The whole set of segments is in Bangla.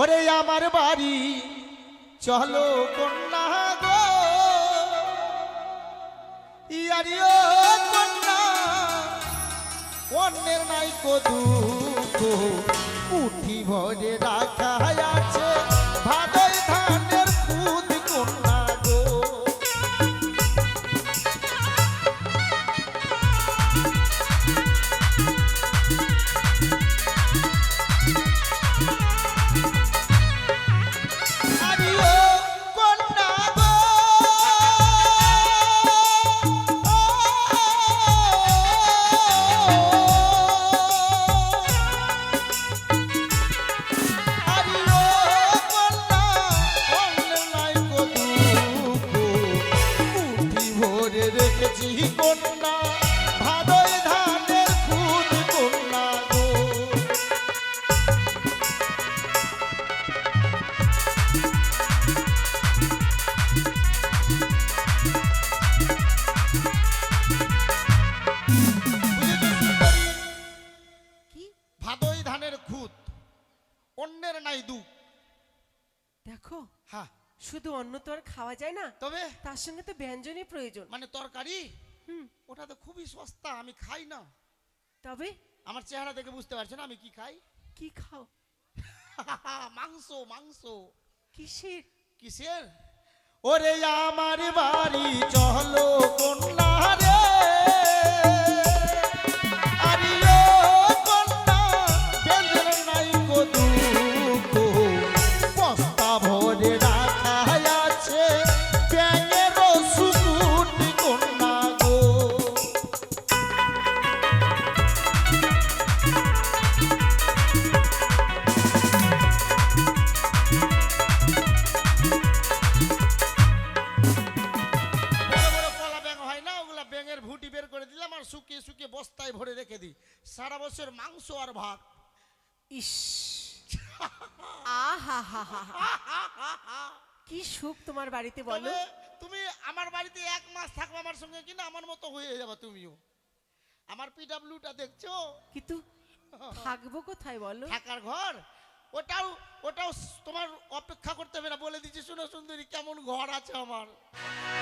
ওরে আমার বাড়ি, চলো কন্যা গো। ইয়ারিও কন্যা, অন্যের নাই কদু উঠি ভরে রাখা আছে। খাওয়া যায় না। তবে? তার সঙ্গে তো ব্যঞ্জনই প্রয়োজন। মানে তরকারি? হুম। ওটা তো খুবই সস্তা আমি খাই না। তবে? আমার চেহারা দেখে বুঝতে পারছ না আমি কি খাই? কি খাও? মাংস মাংস। কিসের? কিসের? ওরে আমার বাড়ি চলো কন্যা রে। তোমার বাড়িতে বলো। তুমি আমার বাড়িতে এক মাস থাকব আমার সঙ্গে কিনা আমার মতো হয়ে যাবে তুমিও। আমার পিডাব্লিউটা দেখছ? কিন্তু থাকব কোথায় বলো? থাকার ঘর? ওটাও ওটাও তোমার অপেক্ষা করতে হবে না বলে দিচ্ছি শুনো সুন্দরী কেমন ঘর আছে আমার।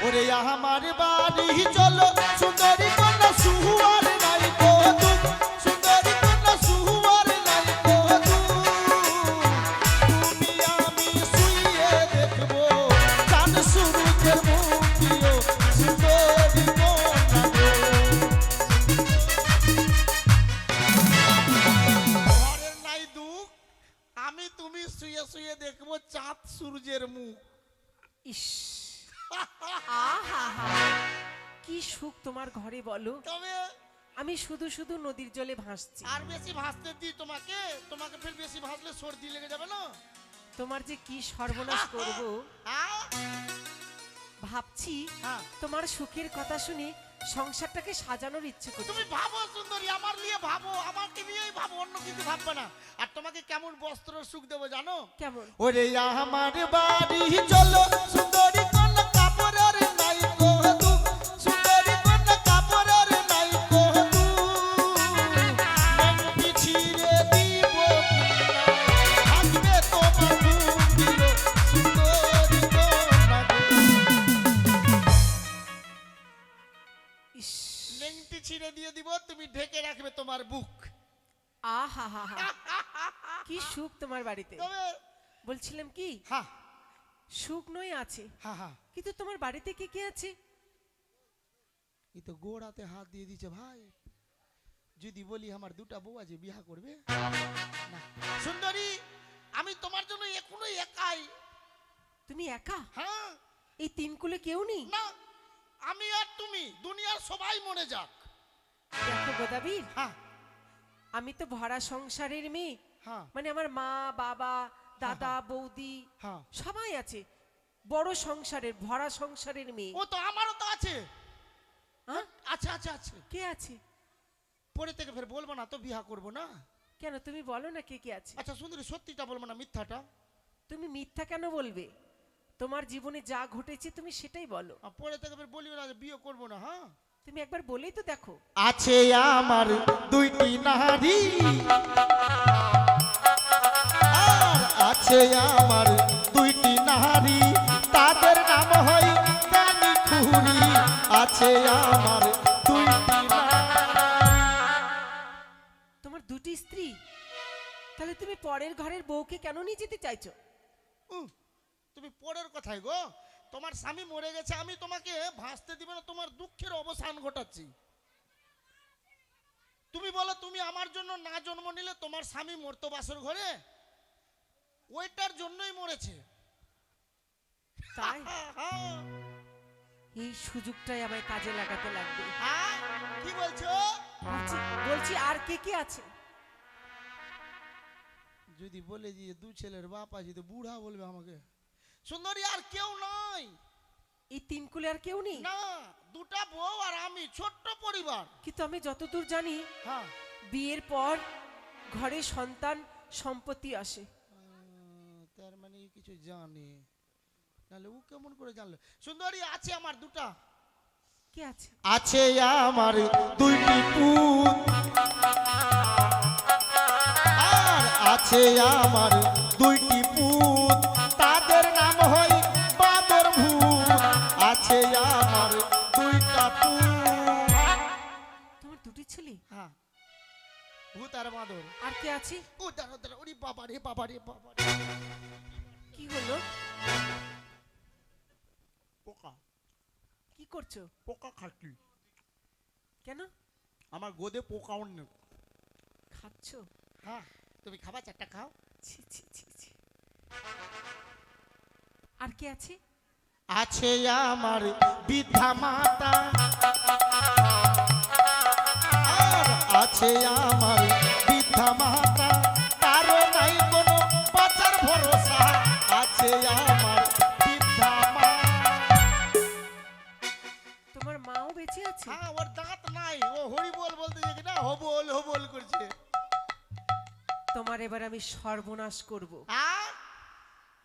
ওরে আমার বাড়ি চলো সুন্দরী কন্যা সুহুয়ার নাই ইস। কি সুখ তোমার ঘরে বলো। তবে আমি শুধু শুধু নদীর জলে ভাসছি। আর বেশি ভাসতে দিই তোমাকে? তোমাকে ফের বেশি ভাসলে সর্দি লেগে যাবে না? তোমার যে কি সর্বনাশ করব? ভাবছি হ্যাঁ। তোমার সুখের কথা শুনে সংসারটাকে সাজানোর ইচ্ছে করছে। তুমি ভাবো সুন্দরী আমার নিয়ে ভাবো আমাকে নিয়েই ভাবো অন্য কিছু ভাববে না। আর তোমাকে কেমন বস্ত্র সুখ দেবো জানো? কেমন? ওরে আমার বাড়ি চলো সুন্দরী। নেংটি ছিঁড়ে দিয়ে দিব তুমি ঢেকে রাখবে তোমার বুক। আহা হা হা কি সুখ তোমার বাড়িতে। তবে বলছিলাম কি? হ্যাঁ সুখ নয় আছে। হ্যাঁ হ্যাঁ কিন্তু তোমার বাড়িতে কে কে আছে? এই তো গোড়াতে হাত দিয়ে দিছে ভাই। যদি বলি আমার দুটা বউ আছে বিয়া করবে? না। সুন্দরী আমি তোমার জন্য এখনও একাই। তুমি একা? হ্যাঁ। এই তিন কুলে কেউ নেই? না। আমি আর তুমি দুনিয়ার সবাই মরে যাক। দেখো গোদাবীর হ্যাঁ। আমি তো ভরা সংসারের মেয়ে। হ্যাঁ। মানে আমার মা বাবা দাদা বৌদি হ্যাঁ। সবাই আছে। বড় সংসারের ভরা সংসারের মেয়ে। ও তো আমারও তো আছে। হ্যাঁ? আচ্ছা আচ্ছা আছে। কে আছে? পরে থেকে ফের বলব না তো বিয়া করব না। কেন তুমি বলো না কে কে আছে। আচ্ছা সুন্দরী সত্যিটা বলব না মিথ্যাটা। তুমি মিথ্যা কেন বলবে? তোমার জীবনে যা ঘটেছে তুমি সেটাই বলো। পরে ফের বলিও না বিয়ে করব না হ্যাঁ? তুমি একবার বলেই তো দেখো। আছে আমার দুইটি নারী। আর আছে আমার দুইটি নারী। তাদের নাম হয় কানি খুরি আছে আমার দুইটি তোমার দুটি স্ত্রী? তাহলে তুমি পরের ঘরের বউকে কেন নিয়ে যেতে চাইছো? তুমি পরের কথাই গো। তোমার স্বামী মরে গেছে আমি তোমাকে ভাসতে দিবে না তোমার দুঃখের অবসান ঘটাচ্ছি। তুমি বলো তুমি আমার জন্য না জন্ম নিলে তোমার স্বামী মরতো বাসর ঘরে? ওইটার জন্যই মরেছে। তাই? এই সুযোগটাই আমায় কাজে লাগাতে লাগবে। হ্যাঁ, কি বলছো? বলছি বলছি আর কে কে আছে? যদি বলে যে দু ছেলের বাপ আছে তো বুড়া বলবে আমাকে। সুন্দরী আর কেউ নাই। এই তিন কুলে আর কেউ নেই? না দুটা বউ আর আমি ছোট্ট পরিবার। কিন্তু আমি যতদূর জানি হ্যাঁ। বিয়ের পর ঘরে সন্তান সম্পত্তি আসে। তার মানে কিছু জানে। নাহলে ও কেমন করে জানলো? সুন্দরী আছে আমার দুটা। কে আছে? আছে আমার দুইটি পুত। আর আছে আমার দুইটি পুত। তাদের নাম হয় বাদর ভূত। আছে আমার দুইটা পুত। তোমার দুটি ছেলে? হ্যাঁ। ভূত আর বাদর। আর কে আছে? ও দাঁড়া দাঁড়া ওরে বাবা রে বাবা রে বাবা রে। কি হলো? পোকা। কি করছ? পোকা খাচ্ছি। কেন? আমার গোদে পোকা অন্য। খাচ্ছো? হ্যাঁ। তুমি খাবা চারটা খাও। ছি ছি ছি ছি। আর কে আছে? আছে আমার বৃদ্ধা মাতা। আছে আমার বৃদ্ধা মাতা। তারও নাই কোনো বাঁচার ভরসা। আছে আমার বৃদ্ধা মা। তোমার মাও বেঁচে আছে? হ্যাঁ ওর দাঁত নাই। ও হরি বল বলতে যে না হবল হবল করছে। তোমার এবার আমি সর্বনাশ করব।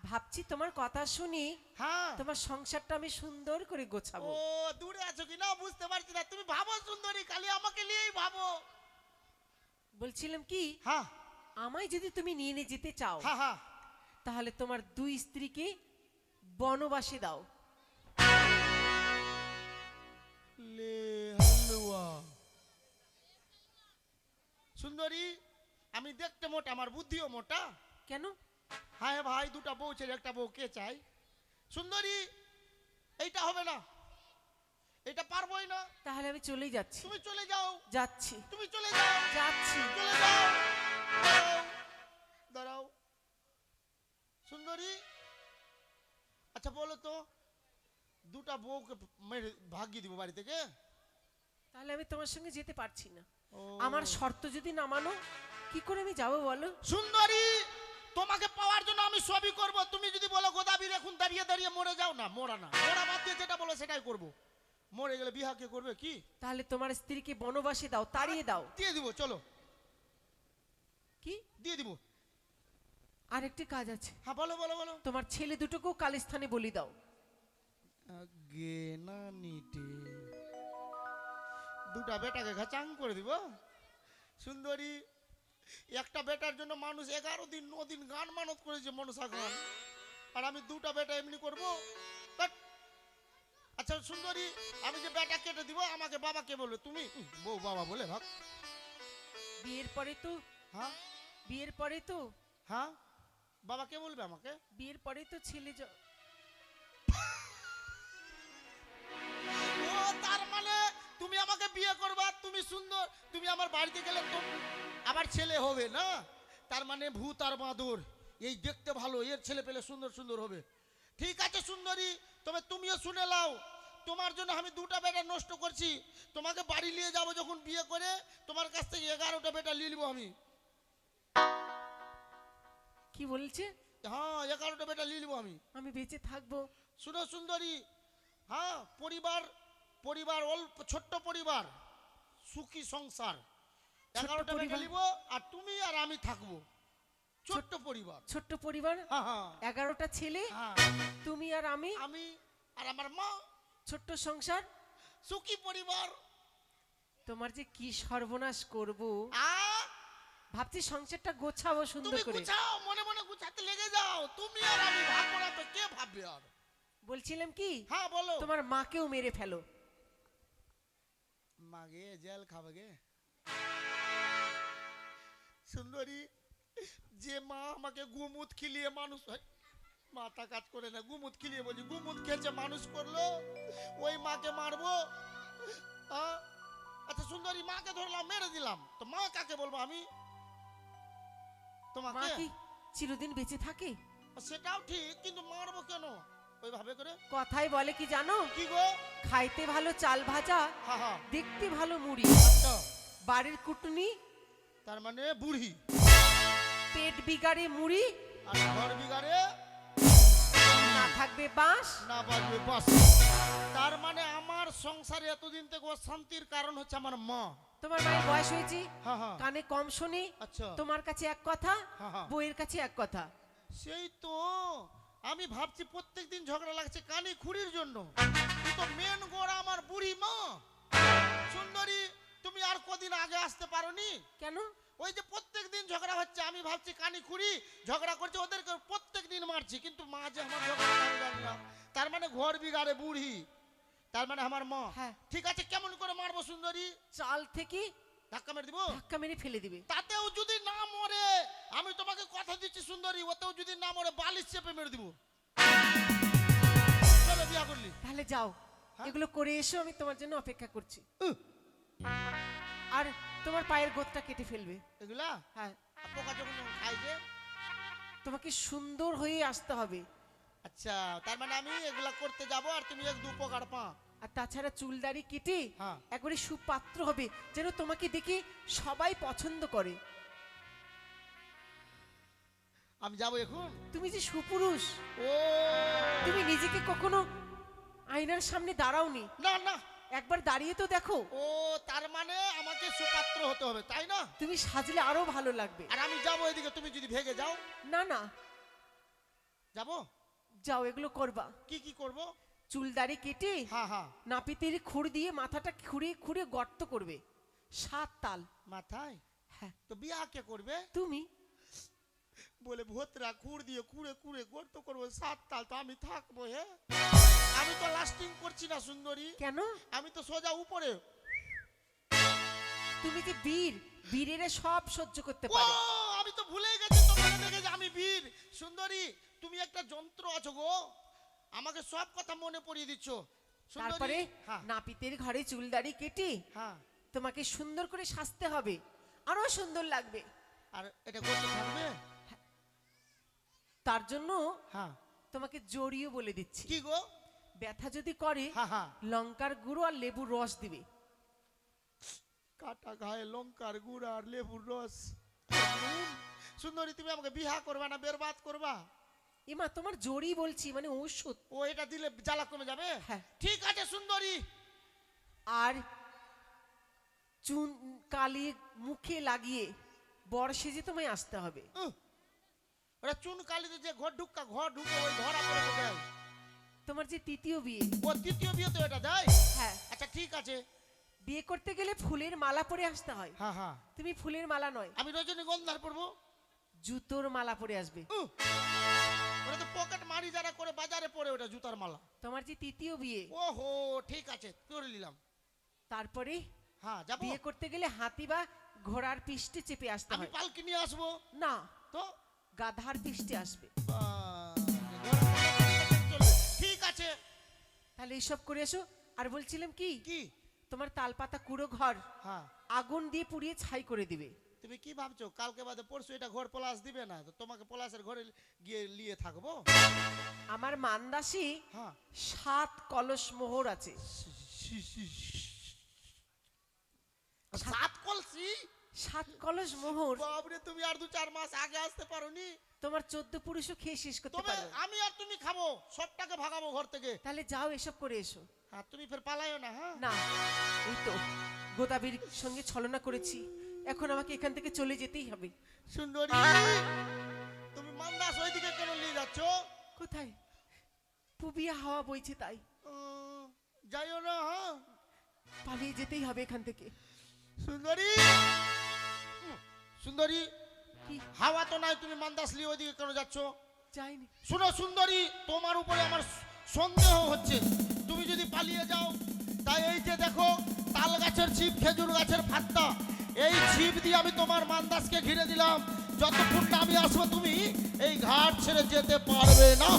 ভাবছি তোমার কথা শুনি হ্যাঁ। তোমার সংসারটা আমি সুন্দর করে ও গোছাবো দূরে আছো কি? না বুঝতে পারছি না। তুমি ভাবো সুন্দরী খালি আমাকে নিয়েই ভাবো। বলছিলাম কি হ্যাঁ। আমায় যদি তুমি নিয়ে নিয়ে যেতে চাও হ্যাঁ হ্যাঁ। তাহলে তোমার দুই স্ত্রীকে বনবাসে দাও। লে হালুয়া। সুন্দরী আমি দেখতে মোটা আমার বুদ্ধিও মোটা। কেন? হ্যাঁ ভাই দুটা বউ ছেলে একটা বউ কে চাই? সুন্দরী এইটা হবে না। এটা পারবোই না। তাহলে আমি চলেই যাচ্ছি। তুমি চলে যাও। যাচ্ছি। তুমি চলে যাও। যাচ্ছি। চলে যাও। দাঁড়াও। সুন্দরী। আচ্ছা বলো তো দুটা বউকে মেরে ভাগিয়ে দিব বাড়ি থেকে? তাহলে আমি তোমার সঙ্গে যেতে পারছি না। আমার শর্ত যদি না মানো কি করে আমি যাব বলো? সুন্দরী তোমাকে পাওয়ার জন্য আমি সবই করব। তুমি যদি বলো গোদাবীর এখন দাঁড়িয়ে দাঁড়িয়ে মরে যাও না মরা না। মরা বাদ দিয়ে যেটা বলো সেটাই করব। মরে গেলে বিহা কে করবে কি? তাহলে তোমার স্ত্রীকে বনবাসে দাও তাড়িয়ে দাও। দিয়ে দিব চলো। কি? দিয়ে দিব। আরেকটি কাজ আছে। হ্যাঁ বলো বলো বলো। তোমার ছেলে দুটোকেও কালিস্থানে বলি দাও। আগে না নিটে। দুটা বেটাকে ঘাচাং করে দিব। সুন্দরী একটা বেটার জন্য মানুষ এগারো দিন ন দিন গান মানত করেছে মনসা গান। আর আমি দুটা বেটা এমনি করব। আচ্ছা সুন্দরী আমি যে বেটা কেটে দিব আমাকে বাবা কে বলবে? তুমি? বউ বাবা বলে ভাব বিয়ের পরে তো? হ্যাঁ? বিয়ের পরে তো? হ্যাঁ? বাবা কে বলবে আমাকে? বিয়ের পরে তো ছেলে আমার বাড়িতে গেলে তো আমার ছেলে হবে না? তার মানে ভূত আর বাঁদর এই দেখতে ভালো এর ছেলে পেলে সুন্দর সুন্দর হবে। ঠিক আছে সুন্দরী তবে তুমিও শুনে লাও তোমার জন্য আমি দুটা বেটা নষ্ট করছি। তোমাকে বাড়ি নিয়ে যাব যখন বিয়ে করে তোমার কাছ থেকে এগারোটা বেটা নিয়ে নিবো আমি। কি বলছে? হ্যাঁ এগারোটা বেটা নিয়ে নিবো আমি। আমি বেঁচে থাকব। শুনো সুন্দরী হ্যাঁ পরিবার পরিবার অল্প ছোট্ট পরিবার। সুখী সংসার। এগারোটা পরিবার। নিব আর তুমি আর আমি থাকব। ছোট্ট পরিবার। ছোট্ট পরিবার? এগারোটা ছেলে? তুমি আর আমি? আমি আর আমার মা। ছোট্ট সংসার? সুখী পরিবার। তোমার যে কি সর্বনাশ করব। ভাবছি সংসারটা গোছাবো সুন্দর তুমি করে। গুছাও মনে মনে গুছাতে লেগে যাও। তুমি আর আমি ভাববো না তো কে ভাববে আর? বলছিলাম কি? হ্যাঁ বলো। তোমার মাকেও মেরে ফেলো। মাগে জেল সুন্দরী যে মা আমাকে গুমুত খিলিয়ে মানুষ হয় মাথা কাজ করে না গুমুত খিলিয়ে বলছি গুমুত খেয়েছে মানুষ করল ওই মাকে মারবো আচ্ছা সুন্দরী মাকে ধরলাম মেরে দিলাম। তো মা কাকে বলব আমি? তোমাকে? চিরদিন বেঁচে থাকে? সেটাও ঠিক কিন্তু মারবো কেন? ওইভাবে করে? কথাই বলে কি জানো? কি গো? খাইতে ভালো চাল ভাজা দেখতে ভালো মুড়ি। আচ্ছা। বাড়ির কুটুনি তার মানে বুড়ি। পেট বিগাড়ে মুড়ি। আর ঘর বিগাড়ে? না থাকবে না বাস তার মানে আমার সংসারে এতদিন থেকে শান্তির কারণ হচ্ছে আমার মা। তোমার মায়ের বয়স হয়েছে? হ্যাঁ হ্যাঁ কানে কম শুনি। আচ্ছা। তোমার কাছে এক কথা। বইয়ের কাছে এক কথা। সেই তো আমি ভাবছি প্রত্যেকদিন ঝগড়া লাগছে কানে খুঁড়ির জন্য। কিন্তু মেন গোড়া আমার বুড়ি মা। সুন্দরী তুমি আর কদিন আগে আসতে পারোনি? কেন? ওই যে প্রত্যেক দিন ঝগড়া হচ্ছে আমি ভাবছি কানি খুঁড়ি ঝগড়া করছে ওদেরকে প্রত্যেক দিন মারছি কিন্তু মা যে আমার ঝগড়া না। তার মানে ঘর বিগাড়ে বুড়ি তার মানে আমার মা। হ্যাঁ। ঠিক আছে কেমন করে মারবো সুন্দরী? চাল থেকে ধাক্কা মেরে দিব? ধাক্কা মেরে ফেলে দিবে। তাতেও যদি না মরে আমি তোমাকে কথা দিচ্ছি সুন্দরী ওতেও যদি না মরে বালিশ চেপে মেরে দিব। চলো বিয়া করলি। তাহলে যাও। হ্যাঁ? এগুলো করে এসো আমি তোমার জন্য অপেক্ষা করছি। আর তোমার পায়ের গোদটা কেটে ফেলবে। এগুলা? হ্যাঁ। পোকা যখন যখন খাই যে? তোমাকে সুন্দর হয়ে আসতে হবে। আচ্ছা তার মানে আমি এগুলা করতে যাব আর তুমি এক দু পোকার পা আর তাছাড়া চুলদাড়ি কেটে হ্যাঁ। একবারে সুপাত্র হবে যেন তোমাকে দেখে সবাই পছন্দ করে। আমি যাব এখন? তুমি যে সুপুরুষ ও। তুমি নিজেকে কখনো আয়নার সামনে দাঁড়াওনি? না না। একবার দাঁড়িয়ে তো দেখো। ও তার মানে আমাকে সুপাত্র হতে হবে তাই না? তুমি সাজলে আরও ভালো লাগবে। আর আমি যাব এদিকে তুমি যদি ভেগে যাও। না না। যাব? যাও এগুলো করবা। কি কি করব? চুলদাড়ি কেটে হ্যাঁ হ্যাঁ। নাপিতের খুর দিয়ে মাথাটা খুঁড়ে খুঁড়ে গর্ত করবে। সাত তাল। মাথায়? হ্যাঁ। তো বিয়া কে করবে? তুমি। বলে ভোতরা কুড় দিয়ে কুড়ে কুড়ে গর্ত করব সাত তাল তো আমি থাকব হে। আমি তো লাস্টিং করছি না সুন্দরী। কেন? আমি তো সোজা উপরে। তুমি যে বীর? বীরেরা সব সহ্য করতে পারে। আমি তো ভুলে গেছি তোমাকে দেখে যে আমি বীর। সুন্দরী তুমি একটা যন্ত্র আছো গো। আমাকে সব কথা মনে পড়িয়ে দিচ্ছ। তারপরে হ্যাঁ। নাপিতের ঘরে চুলদাড়ি কেটে হ্যাঁ। তোমাকে সুন্দর করে সাজতে হবে। আরও সুন্দর লাগবে। আর এটা করতে থাকবে? তার জন্য হ্যাঁ। তোমাকে জড়িয়ে বলে দিচ্ছি। কি গো? ব্যথা যদি করে হ্যাঁ। লঙ্কার গুঁড়ো আর লেবুর রস দিবে। কাটা গায়ে লঙ্কার গুঁড়ো আর লেবুর রস। সুন্দরী তুমি আমাকে বিহা করবা না বেরবাদ করবা? এমা তোমার জড়ি বলছি মানে ঔষধ। ও এটা দিলে জ্বালা কমে যাবে? হ্যাঁ। ঠিক আছে সুন্দরী। আর চুন কালি মুখে লাগিয়ে সেজে তোমায় আসতে হবে। ওটা চুন কালিতে যে ঘর ঢুকা ঘর ঢুকে ওই ধরা পড়ে তো দেয়। তোমার যে তৃতীয় বিয়ে। ও তৃতীয় বিয়ে তো এটা দেয়? হ্যাঁ। আচ্ছা ঠিক আছে। বিয়ে করতে গেলে ফুলের মালা পরে আসতে হয়। হ্যাঁ হ্যাঁ। তুমি ফুলের মালা নয়। আমি রজনীগন্ধার পরবো। জুতোর মালা পরে আসবে। ওটা তো পকেট মারি যারা করে বাজারে পড়ে ওটা জুতার মালা। তোমার যে তৃতীয় বিয়ে। ওহো ঠিক আছে করে নিলাম। তারপরে হ্যাঁ যাব। বিয়ে করতে গেলে হাতি বা ঘোড়ার পিষ্টে চেপে আসতে আমি হয়। পালকি নিয়ে আসব? না তো? গাধার পিষ্টে আসবে। ঠিক আছে। তাহলে এইসব করে এসো। আর বলছিলাম কি কি? তোমার তালপাতা কুড়ো ঘর হ্যাঁ। আগুন দিয়ে পুড়িয়ে ছাই করে দিবে। তুমি কি ভাবছ? কালকে বাদে পরশু এটা ঘর পলাশ দিবে না? তো তোমাকে পলাশের ঘরে গিয়ে নিয়ে থাকব? আমার মান্দাসী হ্যাঁ। সাত কলস মোহর আছে। সাত কলসি? সাত কলস মোহর। বাবরে তুমি আর দু চার মাস আগে আসতে পারোনি? তোমার চোদ্দ পুরুষও খেয়ে শেষ করতে পারবে আমি আর তুমি খাব সবটাকে ভাগাবো ঘর থেকে। তাহলে যাও এসব করে এসো। হ্যাঁ তুমি ফের পালাইও না হ্যাঁ? না এই তো গোদাবির সঙ্গে ছলনা করেছি। এখন আমাকে এখান থেকে চলে যেতেই হবে। সুন্দরী তুমি মান্দাস ওইদিকে কেন নিয়ে যাচ্ছ? কোথায়? পুবিয়া হাওয়া বইছে তাই। যাইও না হ্যাঁ? পালিয়ে যেতেই হবে এখান থেকে। সুন্দরী সুন্দরী হাওয়া তো নাই তুমি মান্দাসলি ওইদিকে কেন যাচ্ছ? যাইনি। শুনো সুন্দরী তোমার উপরে আমার সন্দেহ হচ্ছে। তুমি যদি পালিয়ে যাও তাই এই যে দেখো তাল গাছের ছিপ খেজুর গাছের ফাত্তা এই ছিপ দিয়ে আমি তোমার মান্দাসকে ঘিরে দিলাম। যতক্ষণ না আমি আসব তুমি এই ঘাট ছেড়ে যেতে পারবে না।